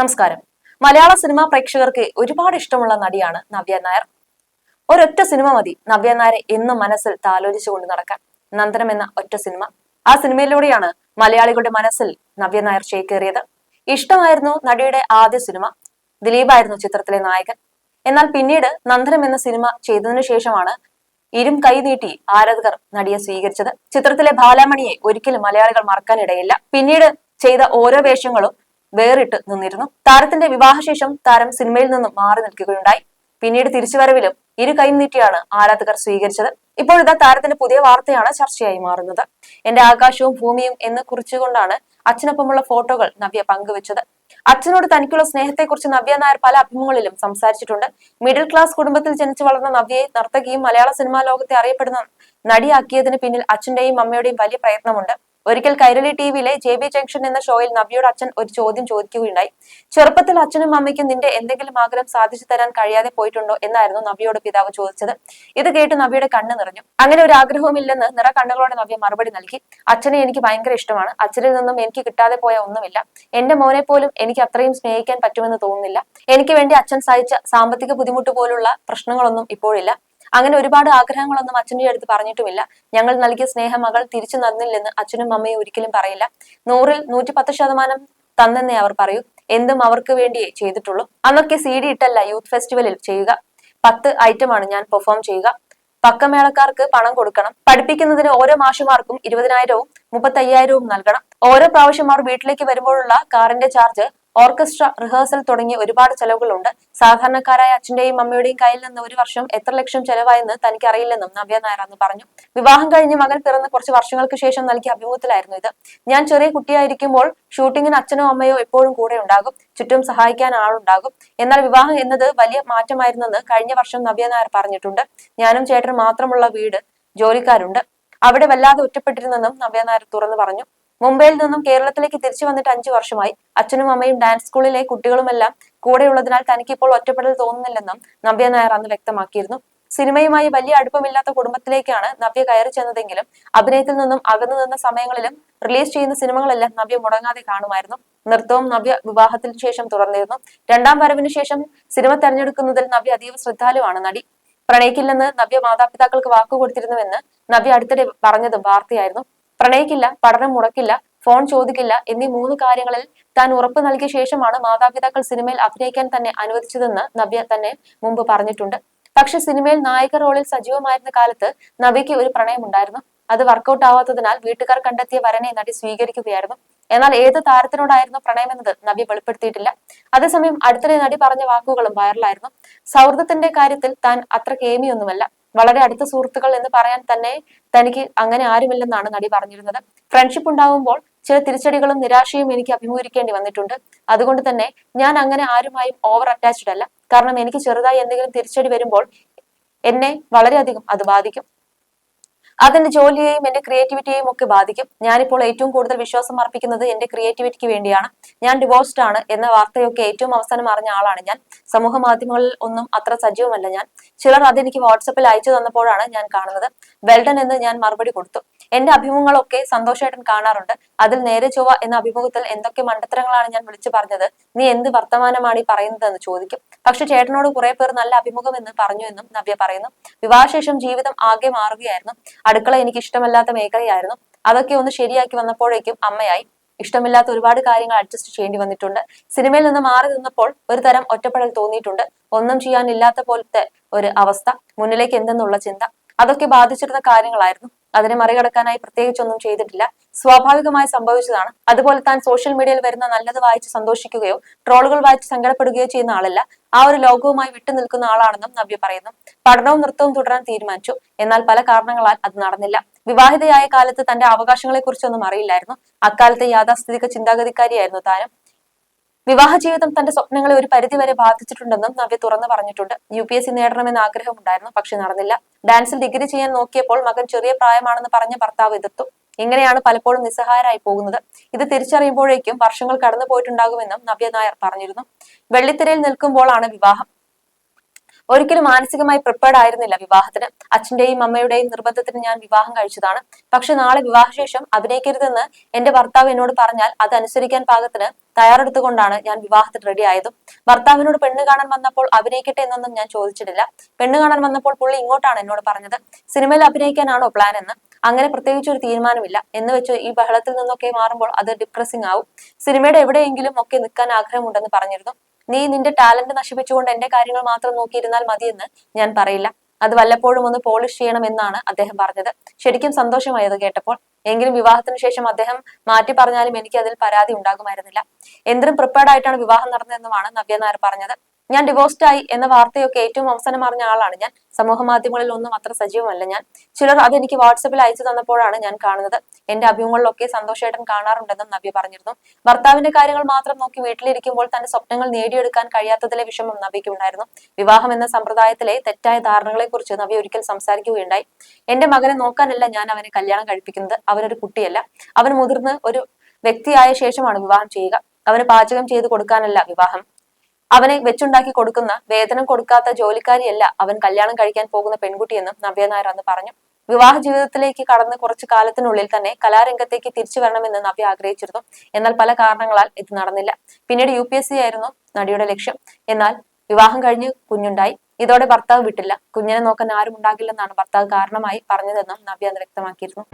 നമസ്കാരം. മലയാള സിനിമാ പ്രേക്ഷകർക്ക് ഒരുപാട് ഇഷ്ടമുള്ള നടിയാണ് നവ്യ നായർ. ഒരൊറ്റ സിനിമ മതി നവ്യ നായരെ എന്നും മനസ്സിൽ താലോചിച്ചുകൊണ്ട് നടക്കാൻ. നന്ദനം എന്ന ഒറ്റ സിനിമ. ആ സിനിമയിലൂടെയാണ് മലയാളികളുടെ മനസ്സിൽ നവ്യ നായർ ചേക്കേറിയത്. ഇഷ്ടമായിരുന്നു നടിയുടെ ആദ്യ സിനിമ. ദിലീപായിരുന്നു ചിത്രത്തിലെ നായകൻ. എന്നാൽ പിന്നീട് നന്ദനം എന്ന സിനിമ ചെയ്തതിനു ശേഷമാണ് ഇരും കൈനീട്ടി ആരാധകർ നടിയെ സ്വീകരിച്ചത്. ചിത്രത്തിലെ ബാലാമണിയെ ഒരിക്കലും മലയാളികൾ മറക്കാനിടയില്ല. പിന്നീട് ചെയ്ത ഓരോ വേഷങ്ങളും വേറിട്ട് നിന്നിരുന്നു. താരത്തിന്റെ വിവാഹശേഷം താരം സിനിമയിൽ നിന്നും മാറി നിൽക്കുകയുണ്ടായി. പിന്നീട് തിരിച്ചുവരവിലും ഇരു കൈ നീട്ടിയാണ് ആരാധകർ സ്വീകരിച്ചത്. ഇപ്പോഴിതാ താരത്തിന്റെ പുതിയ വാർത്തയാണ് ചർച്ചയായി മാറുന്നത്. എന്റെ ആകാശവും ഭൂമിയും എന്ന് കുറിച്ചുകൊണ്ടാണ് അച്ഛനൊപ്പമുള്ള ഫോട്ടോകൾ നവ്യ പങ്കുവച്ചത്. അച്ഛനോട് തനിക്കുള്ള സ്നേഹത്തെക്കുറിച്ച് നവ്യ നായർ പല അഭിമുഖങ്ങളിലും സംസാരിച്ചിട്ടുണ്ട്. മിഡിൽ ക്ലാസ് കുടുംബത്തിൽ ജനിച്ചു വളർന്ന നവ്യയെ നർത്തകിയും മലയാള സിനിമാ ലോകത്തെ അറിയപ്പെടുന്ന നടിയാക്കിയതിന് പിന്നിൽ അച്ഛന്റെയും അമ്മയുടെയും വലിയ പ്രയത്നമുണ്ട്. ഒരിക്കൽ കൈരളി ടി വിയിലെ ജെ ബി ജംഗ്ഷൻ എന്ന ഷോയിൽ നവ്യയുടെ അച്ഛൻ ഒരു ചോദ്യം ചോദിക്കുകയുണ്ടായി. ചെറുപ്പത്തിൽ അച്ഛനും അമ്മയ്ക്കും നിന്റെ എന്തെങ്കിലും ആഗ്രഹം സാധിച്ചു തരാൻ കഴിയാതെ പോയിട്ടുണ്ടോ എന്നായിരുന്നു നവ്യയോട് പിതാവ് ചോദിച്ചത്. ഇത് കേട്ട് നവ്യയുടെ കണ്ണ് നിറഞ്ഞു. അങ്ങനെ ഒരു ആഗ്രഹവും ഇല്ലെന്ന് നിറ കണ്ണുകളോടെ നവ്യ മറുപടി നൽകി. അച്ഛനെ എനിക്ക് ഭയങ്കര ഇഷ്ടമാണ്. അച്ഛനിൽ നിന്നും എനിക്ക് കിട്ടാതെ പോയ ഒന്നുമില്ല. എന്റെ മോനെ പോലും എനിക്ക് അത്രയും സ്നേഹിക്കാൻ പറ്റുമെന്ന് തോന്നുന്നില്ല. എനിക്ക് വേണ്ടി അച്ഛൻ സഹിച്ച സാമ്പത്തിക ബുദ്ധിമുട്ട് പോലുള്ള പ്രശ്നങ്ങളൊന്നും ഇപ്പോഴില്ല. അങ്ങനെ ഒരുപാട് ആഗ്രഹങ്ങളൊന്നും അച്ഛന്റെ അടുത്ത് പറഞ്ഞിട്ടുമില്ല. ഞങ്ങൾ നൽകിയ സ്നേഹം മകൾ തിരിച്ചു നന്നില്ലെന്ന് അച്ഛനും അമ്മയും ഒരിക്കലും പറയില്ല. നൂറിൽ നൂറ്റി പത്ത് ശതമാനം തന്നെന്നേ അവർ പറയൂ. എന്തും അവർക്ക് വേണ്ടിയേ ചെയ്തിട്ടുള്ളൂ. അന്നൊക്കെ സി ഡി ഇട്ടല്ല യൂത്ത് ഫെസ്റ്റിവലിൽ ചെയ്യുക. പത്ത് ഐറ്റമാണ് ഞാൻ പെർഫോം ചെയ്യുക. പക്കമേളക്കാർക്ക് പണം കൊടുക്കണം. പഠിപ്പിക്കുന്നതിന് ഓരോ മാഷുമാർക്കും ഇരുപതിനായിരവും മുപ്പത്തയ്യായിരവും നൽകണം. ഓരോ പ്രാവശ്യം അവർ വീട്ടിലേക്ക് വരുമ്പോഴുള്ള കാറിന്റെ ചാർജ് ഓർക്കസ്ട്ര റിഹേഴ്സൽ തുടങ്ങിയ ഒരുപാട് ചെലവുകളുണ്ട്. സാധാരണക്കാരായ അച്ഛന്റെയും അമ്മയുടെയും കയ്യിൽ നിന്ന് ഒരു വർഷം എത്ര ലക്ഷം ചെലവായെന്ന് തനിക്ക് അറിയില്ലെന്നും നവ്യ നായർ അന്ന് പറഞ്ഞു. വിവാഹം കഴിഞ്ഞ് മകൻ പിറന്ന് കുറച്ച് വർഷങ്ങൾക്ക് ശേഷം നൽകിയ അഭിമുഖത്തിലായിരുന്നു ഇത്. ഞാൻ ചെറിയ കുട്ടിയായിരിക്കുമ്പോൾ ഷൂട്ടിങ്ങിന് അച്ഛനോ അമ്മയോ എപ്പോഴും കൂടെ ഉണ്ടാകും. ചുറ്റും സഹായിക്കാൻ ആളുണ്ടാകും. എന്നാൽ വിവാഹം എന്നത് വലിയ മാറ്റമായിരുന്നെന്ന് കഴിഞ്ഞ വർഷം നവ്യ നായർ പറഞ്ഞിട്ടുണ്ട്. ഞാനും ചേട്ടനും മാത്രമുള്ള വീട് ജോലിക്കാരുണ്ട്. അവിടെ വല്ലാതെ ഒറ്റപ്പെട്ടിരുന്നെന്നും നവ്യ നായർ തുറന്നു പറഞ്ഞു. മുംബൈയിൽ നിന്നും കേരളത്തിലേക്ക് തിരിച്ചു വന്നിട്ട് അഞ്ചു വർഷമായി. അച്ഛനും അമ്മയും ഡാൻസ് സ്കൂളിലെ കുട്ടികളുമെല്ലാം കൂടെയുള്ളതിനാൽ തനിക്കിപ്പോൾ ഒറ്റപ്പെടൽ തോന്നുന്നില്ലെന്നും നവ്യ നായർ അന്ന് വ്യക്തമാക്കിയിരുന്നു. സിനിമയുമായി വലിയ അടുപ്പമില്ലാത്ത കുടുംബത്തിലേക്കാണ് നവ്യ കയറി ചെന്നതെങ്കിലും അഭിനയത്തിൽ നിന്നും അകന്നു നിന്ന സമയങ്ങളിലും റിലീസ് ചെയ്യുന്ന സിനിമകളെല്ലാം നവ്യ മുടങ്ങാതെ കാണുമായിരുന്നു. നൃത്തവും നവ്യ വിവാഹത്തിന് ശേഷം തുടർന്നിരുന്നു. രണ്ടാം വരവിന് ശേഷം സിനിമ തെരഞ്ഞെടുക്കുന്നതിൽ നവ്യ അതീവ ശ്രദ്ധാലുവാണ് നടി. പ്രണയിക്കില്ലെന്ന് നവ്യ മാതാപിതാക്കൾക്ക് വാക്കുകൊടുത്തിരുന്നുവെന്ന് നവ്യ അടുത്തിടെ പറഞ്ഞതും വാർത്തയായിരുന്നു. പ്രണയിക്കില്ല പഠനം മുടക്കില്ല ഫോൺ ചോദിക്കില്ല എന്നീ മൂന്ന് കാര്യങ്ങളിൽ താൻ ഉറപ്പ് നൽകിയ ശേഷമാണ് മാതാപിതാക്കൾ സിനിമയിൽ അഭിനയിക്കാൻ തന്നെ അനുവദിച്ചതെന്ന് നവ്യ തന്നെ മുമ്പ് പറഞ്ഞിട്ടുണ്ട്. പക്ഷെ സിനിമയിൽ നായിക റോളിൽ സജീവമായിരുന്ന കാലത്ത് നവ്യയ്ക്ക് ഒരു പ്രണയമുണ്ടായിരുന്നു. അത് വർക്കൗട്ട് ആവാത്തതിനാൽ വീട്ടുകാർ കണ്ടെത്തിയ വരനെ നടി സ്വീകരിക്കുകയായിരുന്നു. എന്നാൽ ഏത് താരത്തിനോടായിരുന്നു പ്രണയമെന്നത് നവ്യ വെളിപ്പെടുത്തിയിട്ടില്ല. അതേസമയം അടുത്തിടെ നടി പറഞ്ഞ വാക്കുകളും വൈറലായിരുന്നു സൗഹൃദത്തിന്റെ കാര്യത്തിൽ താൻ അത്ര കേമിയൊന്നുമല്ല. വളരെ അടുത്ത സുഹൃത്തുക്കൾ എന്ന് പറയാൻ തന്നെ തനിക്ക് അങ്ങനെ ആരുമില്ലെന്നാണ് നടി പറഞ്ഞിരുന്നത്. ഫ്രണ്ട്ഷിപ്പ് ഉണ്ടാവുമ്പോൾ ചില തിരിച്ചടികളും നിരാശയും എനിക്ക് അഭിമുഖീകരിക്കേണ്ടി വന്നിട്ടുണ്ട്. അതുകൊണ്ട് തന്നെ ഞാൻ അങ്ങനെ ആരുമായും ഓവർ അറ്റാച്ച്ഡ് അല്ല. കാരണം എനിക്ക് ചെറുതായി എന്തെങ്കിലും തിരിച്ചടി വരുമ്പോൾ എന്നെ വളരെയധികം അത് ബാധിക്കും. അതെന്റെ ജോലിയെയും എന്റെ ക്രിയേറ്റിവിറ്റിയെയും ഒക്കെ ബാധിക്കും. ഞാനിപ്പോൾ ഏറ്റവും കൂടുതൽ വിശ്വാസം അർപ്പിക്കുന്നത് എന്റെ ക്രിയേറ്റിവിറ്റിക്ക് വേണ്ടിയാണ്. ഞാൻ ഡിവോഴ്സ്ഡ് ആണ് എന്ന വാർത്തയൊക്കെ ഏറ്റവും അവസാനം അറിഞ്ഞ ആളാണ് ഞാൻ. സമൂഹ മാധ്യമങ്ങളിൽ ഒന്നും അത്ര സജീവമല്ല ഞാൻ. ചിലർ അതെനിക്ക് വാട്സപ്പിൽ അയച്ചു തന്നപ്പോഴാണ് ഞാൻ കാണുന്നത്. വെൽഡൻ എന്ന് ഞാൻ മറുപടി കൊടുത്തു. എന്റെ അഭിമുഖങ്ങളൊക്കെ സന്തോഷമായിട്ടും കാണാറുണ്ട്. അതിൽ നേരെ ചൊവ്വ എന്ന അഭിമുഖത്തിൽ എന്തൊക്കെ മണ്ടത്തരങ്ങളാണ് ഞാൻ വിളിച്ചു പറഞ്ഞത് നീ എന്ത് വർത്തമാനമാണ് ഈ പറയുന്നത് എന്ന് ചോദിക്കും. പക്ഷെ ചേട്ടനോട് കുറെ പേർ നല്ല അഭിമുഖം എന്ന് പറഞ്ഞു എന്നും നവ്യ പറയുന്നു. വിവാഹശേഷം ജീവിതം ആകെ മാറുകയായിരുന്നു. അടുക്കള എനിക്ക് ഇഷ്ടമല്ലാത്ത മേഖലയായിരുന്നു. അതൊക്കെ ഒന്ന് ശരിയാക്കി വന്നപ്പോഴേക്കും അമ്മയായി. ഇഷ്ടമില്ലാത്ത ഒരുപാട് കാര്യങ്ങൾ അഡ്ജസ്റ്റ് ചെയ്യേണ്ടി വന്നിട്ടുണ്ട്. സിനിമയിൽ നിന്ന് മാറി നിന്നപ്പോൾ ഒരു തരം ഒറ്റപ്പെടൽ തോന്നിയിട്ടുണ്ട്. ഒന്നും ചെയ്യാനില്ലാത്ത പോലത്തെ ഒരു അവസ്ഥ. മുന്നിലേക്ക് എന്തെന്നുള്ള ചിന്ത. അതൊക്കെ ബാധിച്ചിരുന്ന കാര്യങ്ങളായിരുന്നു. അതിനെ മറികടക്കാനായി പ്രത്യേകിച്ചൊന്നും ചെയ്തിട്ടില്ല. സ്വാഭാവികമായി സംഭവിച്ചതാണ്. അതുപോലെ താൻ സോഷ്യൽ മീഡിയയിൽ വരുന്ന നല്ലത് വായിച്ച് സന്തോഷിക്കുകയോ ട്രോളുകൾ വായിച്ച് സങ്കടപ്പെടുകയോ ചെയ്യുന്ന ആളല്ല. ആ ഒരു ലോകവുമായി വിട്ടു നിൽക്കുന്ന ആളാണെന്നും നവ്യ പറയുന്നു. പഠനവും നൃത്തവും തുടരാൻ തീരുമാനിച്ചു. എന്നാൽ പല കാരണങ്ങളാൽ അത് നടന്നില്ല. വിവാഹിതയായ കാലത്ത് തന്റെ അവകാശങ്ങളെ കുറിച്ചൊന്നും അറിയില്ലായിരുന്നു. അക്കാലത്തെ യാഥാസ്ഥിതിക ചിന്താഗതിക്കാരിയായിരുന്നു താനും വിവാഹ ജീവിതം തന്റെ സ്വപ്നങ്ങളെ ഒരു പരിധിവരെ ബാധിച്ചിട്ടുണ്ടെന്നും നവ്യ തുറന്നു പറഞ്ഞിട്ടുണ്ട്. യു പി എസ് സി നേടണമെന്ന് ആഗ്രഹമുണ്ടായിരുന്നു പക്ഷെ നടന്നില്ല. ഡാൻസിൽ ഡിഗ്രി ചെയ്യാൻ നോക്കിയപ്പോൾ മകൻ ചെറിയ പ്രായമാണെന്ന് പറഞ്ഞ ഭർത്താവ് എതിർത്തു. ഇങ്ങനെയാണ് പലപ്പോഴും നിസ്സഹായരായി പോകുന്നത്. ഇത് തിരിച്ചറിയുമ്പോഴേക്കും വർഷങ്ങൾ കടന്നു പോയിട്ടുണ്ടാകുമെന്നും നവ്യ നായർ പറഞ്ഞിരുന്നു. വെള്ളിത്തിരയിൽ നിൽക്കുമ്പോഴാണ് വിവാഹം. ഒരിക്കലും മാനസികമായി പ്രിപ്പയർഡ് ആയിരുന്നില്ല വിവാഹത്തിന്. അച്ഛന്റെയും അമ്മയുടെയും നിർബന്ധത്തിന് ഞാൻ വിവാഹം കഴിച്ചതാണ്. പക്ഷെ നാളെ വിവാഹശേഷം അഭിനയിക്കരുതെന്ന് എന്റെ ഭർത്താവ് എന്നോട് പറഞ്ഞാൽ അത് അനുസരിക്കാൻ പാകത്തിന് തയ്യാറെടുത്തുകൊണ്ടാണ് ഞാൻ വിവാഹത്തിന് റെഡി ആയതും. ഭർത്താവിനോട് പെണ്ണ് കാണാൻ വന്നപ്പോൾ അഭിനയിക്കട്ടെ എന്നൊന്നും ഞാൻ ചോദിച്ചിട്ടില്ല. പെണ്ണ് കാണാൻ വന്നപ്പോൾ പുള്ളി ഇങ്ങോട്ടാണ് എന്നോട് പറഞ്ഞത്. സിനിമയിൽ അഭിനയിക്കാനാണോ പ്ലാൻ എന്ന്. അങ്ങനെ പ്രത്യേകിച്ച് ഒരു തീരുമാനമില്ല. എന്ന് വെച്ച് ഈ ബഹളത്തിൽ നിന്നൊക്കെ മാറുമ്പോൾ അത് ഡിപ്രസിംഗ് ആവും. സിനിമയുടെ എവിടെയെങ്കിലും ഒക്കെ നിൽക്കാൻ ആഗ്രഹമുണ്ടെന്ന് പറഞ്ഞിരുന്നു. നീ നിന്റെ ടാലന്റ് നശിപ്പിച്ചുകൊണ്ട് എന്റെ കാര്യങ്ങൾ മാത്രം നോക്കിയിരുന്നാൽ മതിയെന്ന് ഞാൻ പറയില്ല. അത് വല്ലപ്പോഴും ഒന്ന് പോളിഷ് ചെയ്യണം എന്നാണ് അദ്ദേഹം പറഞ്ഞത്. ശരിക്കും സന്തോഷമായി അത് കേട്ടപ്പോൾ. എങ്കിലും വിവാഹത്തിന് ശേഷം അദ്ദേഹം മാറ്റി പറഞ്ഞാലും എനിക്ക് അതിൽ പരാതി ഉണ്ടാകുമായിരുന്നില്ല. എന്തിനും പ്രിപ്പയർഡ് ആയിട്ടാണ് വിവാഹം നടന്നതെന്നുമാണ് നവ്യ നായർ പറഞ്ഞത്. ഞാൻ ഡിവോഴ്സ്ഡ് ആയി എന്ന വാർത്തയൊക്കെ ഏറ്റവും അവസാനം അറിഞ്ഞ ആളാണ് ഞാൻ. സമൂഹ മാധ്യമങ്ങളിൽ ഒന്നും അത്ര സജീവമല്ല ഞാൻ. ചിലർ അതെനിക്ക് വാട്സപ്പിൽ അയച്ചു തന്നപ്പോഴാണ് ഞാൻ കാണുന്നത്. എന്റെ അഭിമുഖങ്ങളിലൊക്കെ സന്തോഷേട്ടൻ കാണാറുണ്ടെന്നും നബി പറഞ്ഞിരുന്നു. ഭർത്താവിന്റെ കാര്യങ്ങൾ മാത്രം നോക്കി വീട്ടിലിരിക്കുമ്പോൾ തന്റെ സ്വപ്നങ്ങൾ നേടിയെടുക്കാൻ കഴിയാത്തതിലെ വിഷമം നബിക്കുണ്ടായിരുന്നു വിവാഹം എന്ന സമ്പ്രദായത്തിലെ തെറ്റായ ധാരണകളെ കുറിച്ച് നബി ഒരിക്കൽ സംസാരിക്കുകയുണ്ടായി. എന്റെ മകനെ നോക്കാനല്ല ഞാൻ അവനെ കല്യാണം കഴിപ്പിക്കുന്നത്. അവനൊരു കുട്ടിയല്ല. അവൻ മുതിർന്ന് ഒരു വ്യക്തിയായ ശേഷമാണ് വിവാഹം ചെയ്യുക. അവന് പാചകം ചെയ്ത് കൊടുക്കാനല്ല വിവാഹം. അവനെ വെച്ചുണ്ടാക്കി കൊടുക്കുന്ന വേതനം കൊടുക്കാത്ത ജോലിക്കാരിയല്ല അവൻ കല്യാണം കഴിക്കാൻ പോകുന്ന പെൺകുട്ടിയെന്നും നവ്യ നായർ അന്ന് പറഞ്ഞു. വിവാഹ ജീവിതത്തിലേക്ക് കടന്ന് കുറച്ചു കാലത്തിനുള്ളിൽ തന്നെ കലാരംഗത്തേക്ക് തിരിച്ചു വരണമെന്ന് നവ്യ ആഗ്രഹിച്ചിരുന്നു. എന്നാൽ പല കാരണങ്ങളാൽ ഇത് നടന്നില്ല. പിന്നീട് യു ആയിരുന്നു നടിയുടെ ലക്ഷ്യം. എന്നാൽ വിവാഹം കഴിഞ്ഞ് കുഞ്ഞുണ്ടായി. ഇതോടെ ഭർത്താവ് വിട്ടില്ല. കുഞ്ഞിനെ നോക്കാൻ ആരും ഉണ്ടാകില്ലെന്നാണ് ഭർത്താവ് കാരണമായി പറഞ്ഞതെന്നും നവ്യ അന്ന് വ്യക്തമാക്കിയിരുന്നു.